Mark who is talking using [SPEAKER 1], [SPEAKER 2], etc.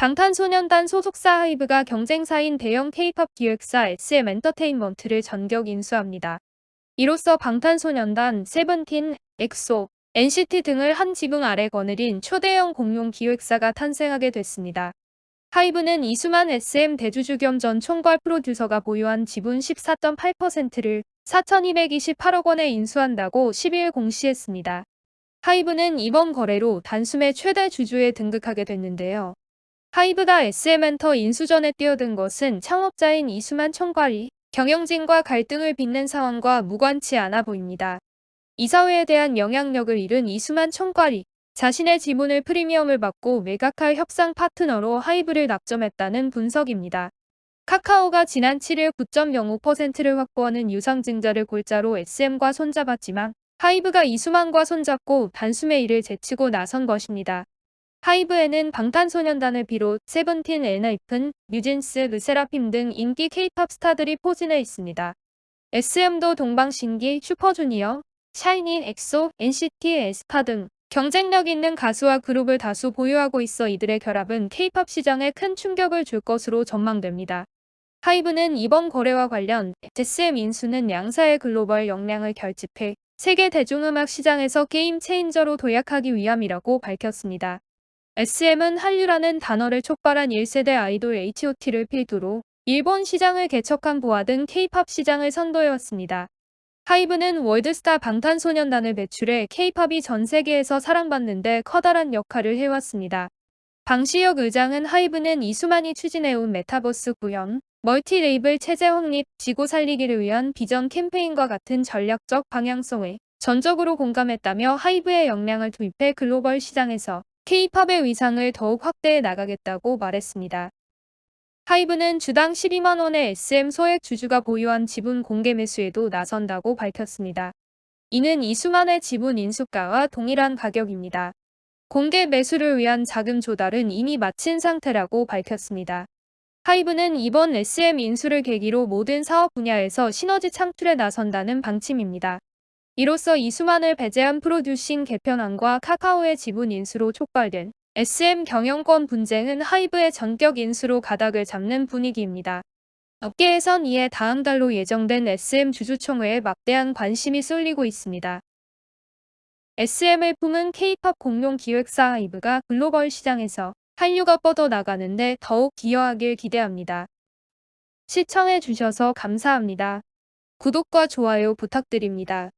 [SPEAKER 1] 방탄소년단 소속사 하이브가 경쟁사인 대형 K-팝 기획사 SM 엔터테인먼트를 전격 인수합니다. 이로써 방탄소년단, 세븐틴, 엑소, NCT 등을 한 지붕 아래 거느린 초대형 공룡 기획사가 탄생하게 됐습니다. 하이브는 이수만 SM 대주주 겸 전 총괄 프로듀서가 보유한 지분 14.8%를 4,228억 원에 인수한다고 12일 공시했습니다. 하이브는 이번 거래로 단숨에 최대 주주에 등극하게 됐는데요. 하이브가 SM엔터 인수전에 뛰어든 것은 창업자인 이수만 총괄이 경영진과 갈등을 빚는 상황과 무관치 않아 보입니다. 이사회에 대한 영향력을 잃은 이수만 총괄이 자신의 지분을 프리미엄을 받고 매각할 협상 파트너로 하이브를 낙점했다는 분석입니다. 카카오가 지난 7일 9.05%를 확보하는 유상증자를 골자로 SM과 손잡았지만 하이브가 이수만과 손잡고 단숨에 이를 제치고 나선 것입니다. 하이브에는 방탄소년단을 비롯 세븐틴, 엔하이픈, 뉴진스, 르세라핌 등 인기 K-팝 스타들이 포진해 있습니다. SM도 동방신기, 슈퍼주니어, 샤이니, 엑소, NCT, 에스파 등 경쟁력 있는 가수와 그룹을 다수 보유하고 있어 이들의 결합은 K-팝 시장에 큰 충격을 줄 것으로 전망됩니다. 하이브는 이번 거래와 관련 SM 인수는 양사의 글로벌 역량을 결집해 세계 대중음악 시장에서 게임 체인저로 도약하기 위함이라고 밝혔습니다. SM은 한류라는 단어를 촉발한 1세대 아이돌 H.O.T를 필두로 일본 시장을 개척한 보아 등 K-팝 시장을 선도해왔습니다. 하이브는 월드스타 방탄소년단을 배출해 K-팝이 전 세계에서 사랑받는데 커다란 역할을 해왔습니다. 방시혁 의장은 하이브는 이수만이 추진해온 메타버스 구현, 멀티 레이블 체제 확립, 지고 살리기를 위한 비전 캠페인과 같은 전략적 방향성에 전적으로 공감했다며 하이브의 역량을 투입해 글로벌 시장에서 K-팝의 위상을 더욱 확대해 나가겠다고 말했습니다. 하이브는 주당 12만원의 SM 소액 주주가 보유한 지분 공개 매수에도 나선다고 밝혔습니다. 이는 이수만의 지분 인수가와 동일한 가격입니다. 공개 매수를 위한 자금 조달은 이미 마친 상태라고 밝혔습니다. 하이브는 이번 SM 인수를 계기로 모든 사업 분야에서 시너지 창출에 나선다는 방침입니다. 이로써 이수만을 배제한 프로듀싱 개편안과 카카오의 지분 인수로 촉발된 SM 경영권 분쟁은 하이브의 전격 인수로 가닥을 잡는 분위기입니다. 업계에선 이에 다음 달로 예정된 SM 주주총회에 막대한 관심이 쏠리고 있습니다. SM을 품은 K-팝 공룡 기획사 하이브가 글로벌 시장에서 한류가 뻗어나가는데 더욱 기여하길 기대합니다. 시청해주셔서 감사합니다. 구독과 좋아요 부탁드립니다.